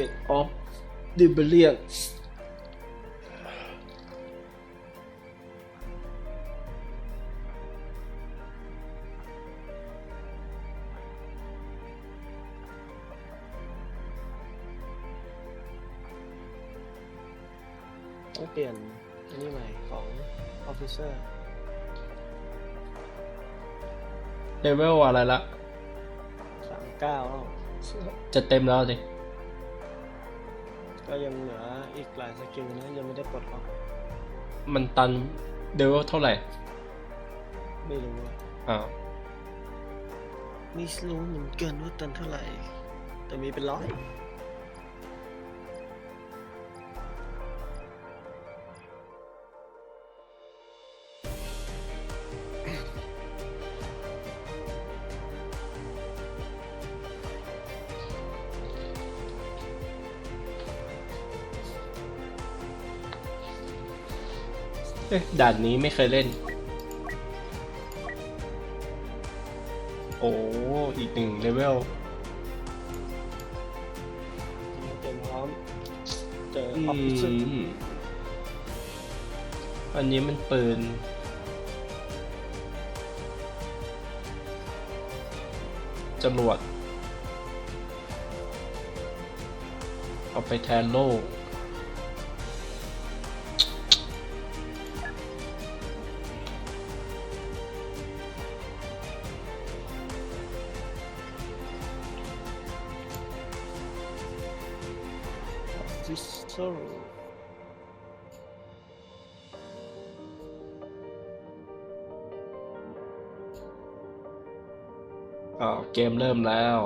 end of the billion ต้องเปลี่ยนอันนี้ใหม่ของ Officer เลเวลอะไรละสามเก้าแล้วจะเต็มแล้วดิ ก็ยังเหลืออีกหลายสกิลนะยังไม่ได้ปลดล็อกมันตันเลเวลเท่าไหร่ไม่รู้อะอ้าวไม่รู้เหมือนกันว่าตันเท่าไหร่ แต่มีเป็นร้อย เอ๊ะด่านนี้ไม่เคยเล่น โอ้อีกหนึ่งเลเวลเตรียมพร้อมเจออืออฟฟิเซอร์มอันนี้มันปืนจรวดเอาไปแทนโล่อ ฟิเซอร์อ่าเกมเริ่มแล้ว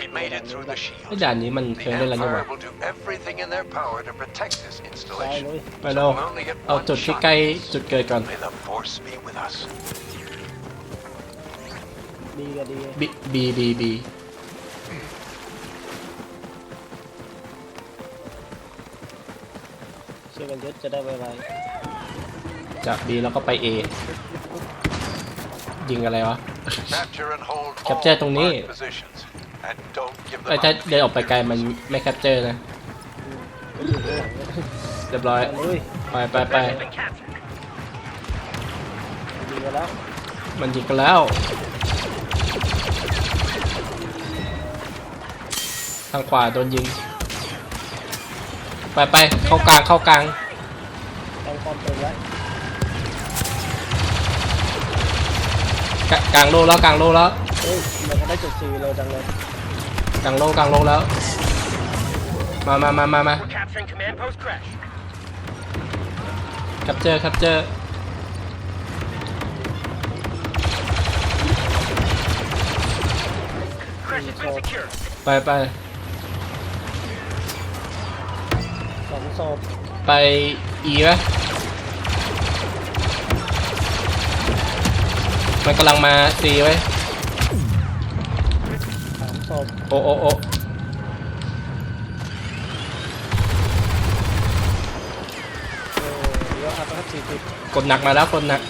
We made it through the ไอ้ shield. ด่านนี้มันเค The ยเล่นแล้วนี่หว่า Empire will do everything in their power to protect this ซ้าย installation. เลยไปเร็ว We'll only get เอา one จุดที่ shot. ใกล้จุดเกิดก่อน May the force be with us. ดีก็ดี B B B B จะได้ไวจาก B แล้วก็ไป A ยิงอะไรวะ Capture and hold all Capture ตรงนี้ marked positions. And don't give ไอ้ them ถ้า up. เดินออกไปไกลมันไม่แคปเจอร์นะๆก็อยู่ข้างหลังเนี่ยเรียบร้อย ไปเลยไปไปไปดีกันแล้ว มันยิงกันแล้วทางขวาโดนยิง ไปไปเข้ากลางเข้ากลาง ต้องความเต็มไว้กะกลางโลแล้วกลางโลแล้วเฮ้ยมันก็ได้จุดซีเร็วจังเลยกลางโลกลางโลแล้ว มามามามามา We're capturing command post crash. แคปเจอร์แคปเจอร์ Crash has been secured. ไปไปสองศพไป E ไหม มันกำลังมา C ไว้ยสามศพโอโอโอเออเดี๋ยวอัพครับสี่สิบกดหนักมาแล้วกดหนัก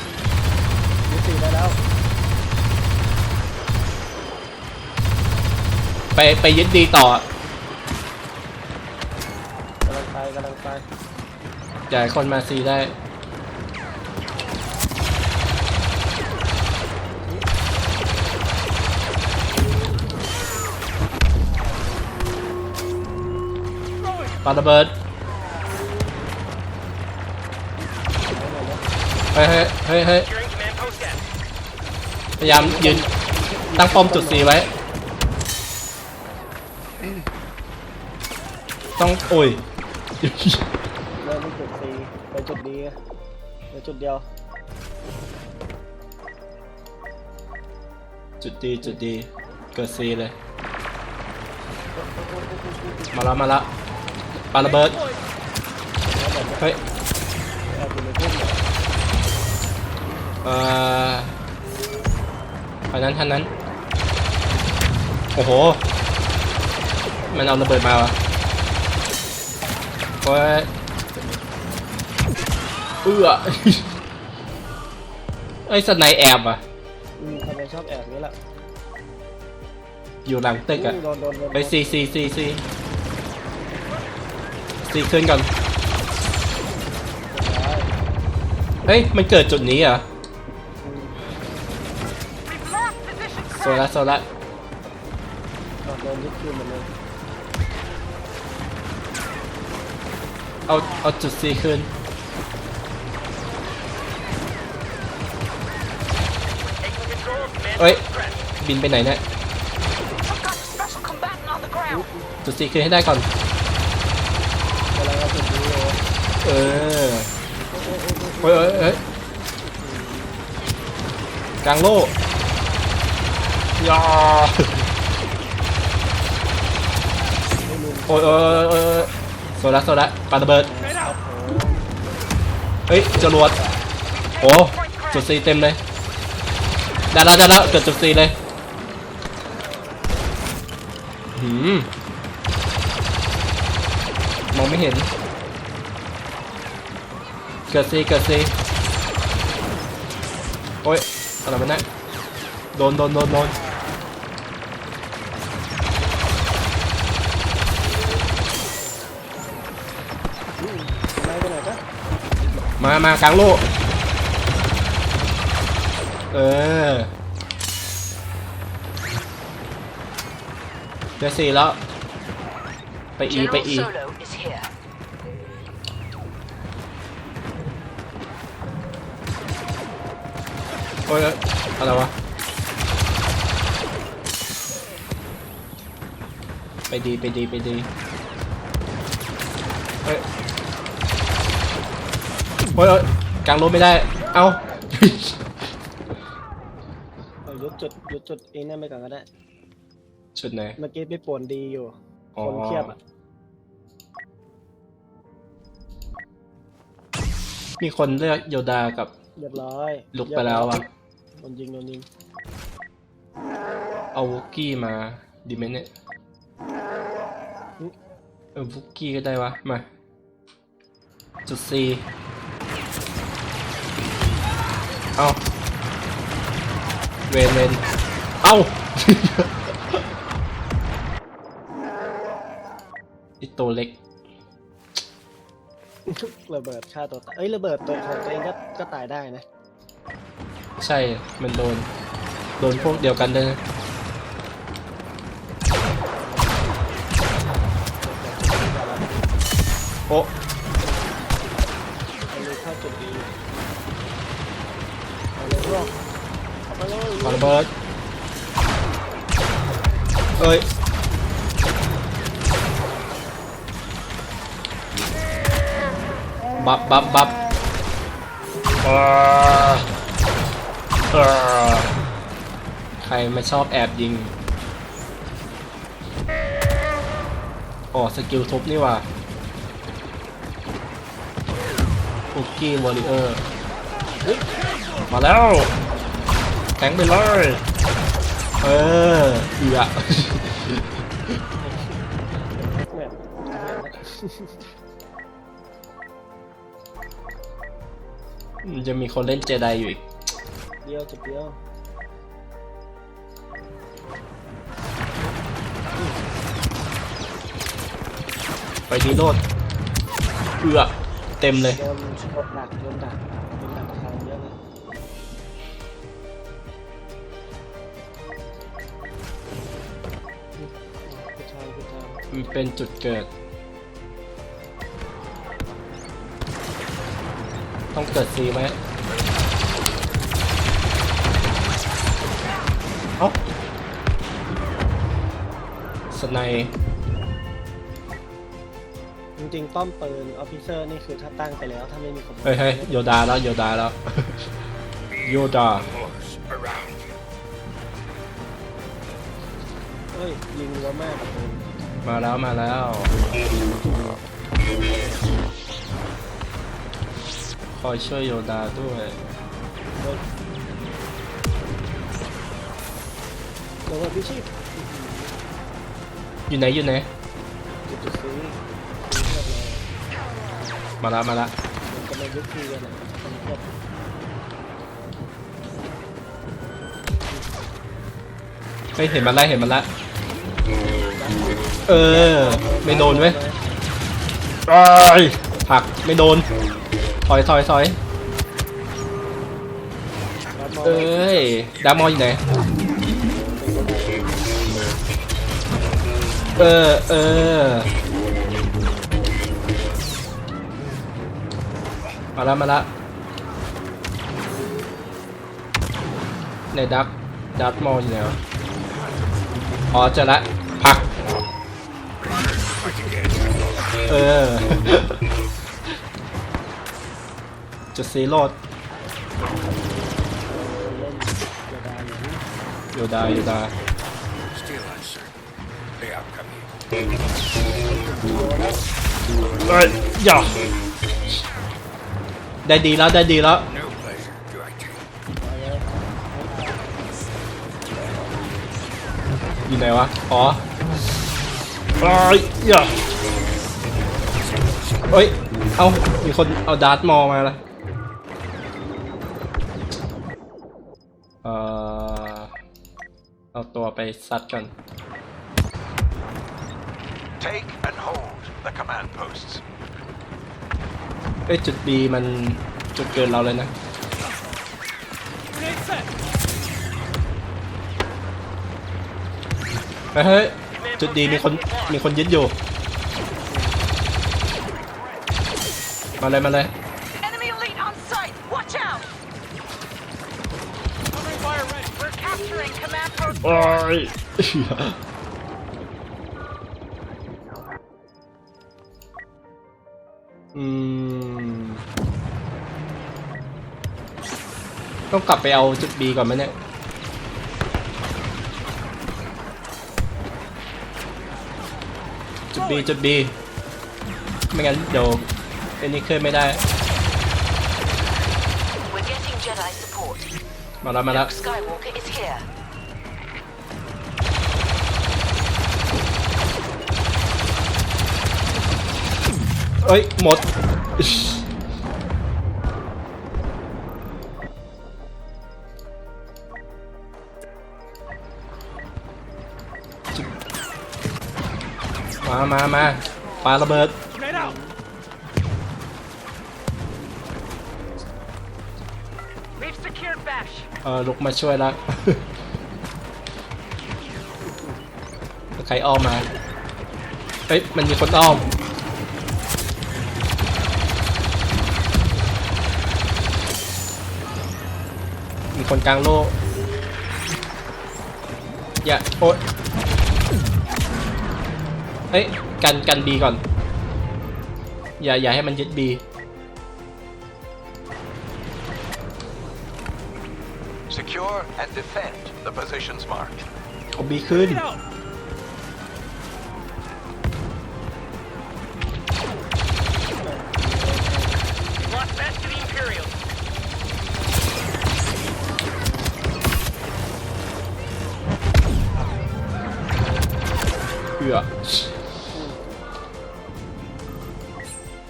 ยึดสี่ได้แล้วไปไปยึดดีต่อกำลังไปกำลังไปอย่าให้คนมา C ได้ ปาระเบิดเฮ้ยเฮ้ยเฮ้ยเฮ้ย Securing command post F. พยายามยืนตั้งป้อมจุด C ไว้ ต้องโอ้ยเริ่มที่จุดซีไปจุดดีไปจุดเดียว จุดดีจุดดีเกิด C เลย มาแล้วมาแล้ว ปาระเบิดเฮ้ยแอบอยู่ในพุ่มเนี่ยเอ่ออันนั้นท่านนั้น โอ้โห มันเอาระเบิดมาวะโอ้ยเอื้อไอ้สไนแอบอะอืมทำไมชอบแอบนี้แหละอยู่หลังตึกอะโดนโดนโดนไปซีซีซีซี ซีขึ้นก่อน เฮ้ย มันเกิดจุดนี้เหรอโซละโซละโดนโดนยึดคืนหมดเลยเอาเอาจุดซีขึ้น Taking control of command Oi. post crash. บินไปไหนเนี่ยจุดซีขึ้นให้ได้ก่อน เออเฮ้ยเฮ้ยเฮ้ยกลางโล่ยาโอ้ยโอ้ยโอ้ยโอ้ยโซละโซละปาระเบิดเฮ้ยจรวดโอ้จุดซีเต็มเลยได้แล้วได้แล้วเกิดจุดซีเลยหืมมองไม่เห็น เกิดซีเกิดซีโอ้ยอะไรมันนะโดนโดนโดนโดนไล่ไปไหนมามากลางโลกเออเกิดซีแล้ว ไปอี ไป General อี อ้ยเอ้ยอะไรวะ ไปดีไปดีไปดีเฮ้ยโอ้ยเอ้ยกลางรถไม่ได้ เอ้าเอายึดจุดยึดจุดเองนั่นไปก่อนก็ได้ ชุดไหน เมื่อกี้ไปป่วนดีอยู่อ๋อ คนเทียบอะมีคนเลือกโยดากับ เรียบร้อยลุกไปแล้วอะโดนยิงโดนยิงเอาวุกกี้มาดีไหมเนี่ยเออวุกกี้ก็ได้วะ มา จุดซีเอาเวนเวนเอาไอตัวเล็กระเบิดฆ่าตัวตาย เอ้ย ระเบิดตัวของตัวเองก็ก็ตายได้นะ ใช่ มันโดน โดนพวกเดียวกันเลยนะโอ้เอาเลยเข้าจุดดีเอาเลยร่วงเอาไปเลยมาระเบิดเอ้ยบับบับบับอ่าอ่า ใครไม่ชอบแอบยิงอ๋อสกิลทุบนี่ว่ะคุกกี้วอริเออร์มาแล้ว แทงไปเลย เออเอือเนี่ยมันจะมีคนเล่นเจไดอยู่อีก เดียวจุดเดียวไปดีโลดเอือเต็มเลยโดนโดนดักโดนดักโดนดักทางเยอะเลยคือทางคือทางมันเป็นจุดเกิด ต้องเกิดซีไหม สไนป์จริงๆป้อมปืนออฟฟิเซอร์นี่คือถ้าตั้งไปแล้ว ถ้าไม่มีคนเฮ้ยเฮ้ยโยดาแล้วโยดาแล้ว โยดาเฮ้ยยิงรัวมากปืนมาแล้วมาแล้ว คอยช่วยโยดาด้วยเฮ้ยระเบิดพิชิต อยู่ไหนอยู่ไหนจุดจุดซื้อมาละมาละมันกำลังยึดทีกันอะมันเทียบเฮ้ยเห็นมันล้วเห็นมันละเออ ไม่โดนเว้ยเอ้ยผลักไม่โดนถอยถอยถอยเอ้ยดามออยู่ไหน เออ เออ มาละมาละในดักดักมออยู่ไหนวอ๋อเจอละผลัก เออจุดซีโรดเล่นเดี๋ยวได้อยู่โยด เอ้ยอย่าได้ดีแล้วได้ดีแล้วยอยู่ไหนวะ อ๋อเอ้ยอย่าเอ้ย เอามีคนเอาดาร์ตมอมาละเอ่อเอาตัวไปซัดก่อน Take and hold the command posts. เอ้ยจุด B มันจุดเกินเราเลยนะ เฮ้ยเฮ้ยจุดดีมีคนมีคนยึดอยู่ มาเลยมาเลย Enemy elite on sight! Watch out! We're capturing command post. โอ้ย ต้องกลับไปเอาจุด B ก่อนไหมเนี่ยจุด B จุด B ไม่งั้นเดี๋ยวไอ้นี่เคลื่อนไม่ได้ We're getting Jedi support. มาแล้วมาแล้ว Skywalker is here. เอ้ยหมด มามามาปาระเบิด We've secured Bash. เออลุกมาช่วยแล้วใครอ้อมมาเอ้ยมันมีคนอ้อม มีคนกลางโลกอย่าโอ๊ย เอ้ยกันกันบีก่อน อย่าอย่าให้มันยึดบี Secure and defend the positions marked. เอาบีขึ้น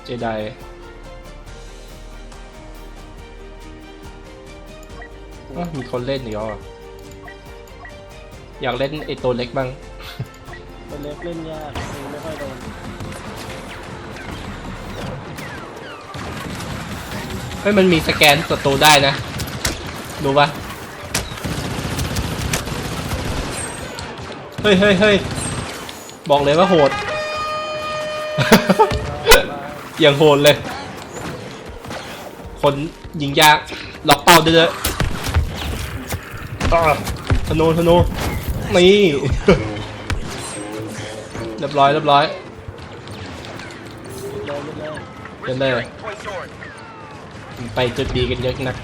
เจไดอ้าวมีคนเล่นอีกแล้วอะอยากเล่นไอตัวเล็กบ้าง ตัวเล็กเล่นยากยิงไม่ค่อยโดนเฮ้ยมันมีสแกนศัตรูได้นะ ดูปะเฮ้ยเฮ้ยเฮ้ยบอกเลยว่าโหด อย่างโหดเลย คนยิงยากล็อกเป้าด้วยเลยอ่าธนูธนูนี่เรียบร้อยเรียบร้อยเลยไม่เลยเดินเลย Point north. ไปจุดดีกันเยอะนัก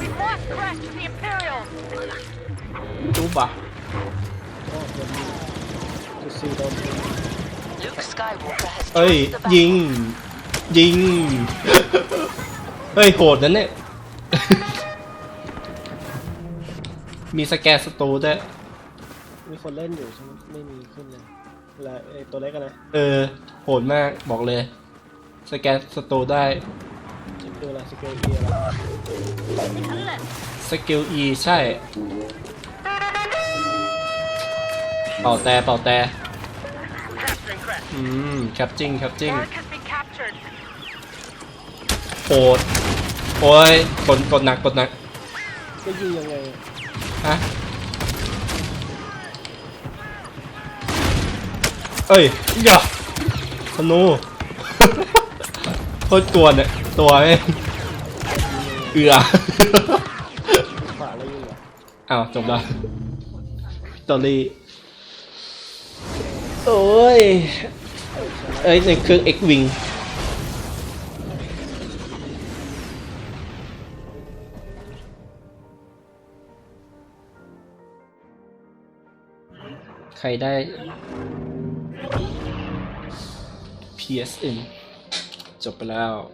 We've lost Crash to the Imperials. จูบอะโอ้ เดี๋ยวมีจุดสี่โดน Luke Skywalker has เอ้ย joined the ยิง battle. ยิง เฮ้ยโหดนั่นเนี่ย มีสแกนสตูด้วยมีคนเล่นอยู่ใช่ไหมไม่มีขึ้นเลยเวลาไอ้ตัวเล็กอะนะเออ โหดมากบอกเลย สแกนสตูได้คืออะไรสเกลเอียร์สกิล E ใช่เเป่าแต่เป่าแต่ Capturing crash. อืมแคปจิ้งแคปจิ้ง Barrack has been captured. โอดโอ้ยกดกดหนักกดหนักจะยิงยังไงฮะเอ้ยอย่าธนู โคตรกวนเนี่ยตัวแม่งเอือ ขวาแล้วยิงเหรออ้าวจบแล้วตอรี่โอ้ย เอ้ยในเครื่อง X Wing ใครได้ PSN จบไปแล้ว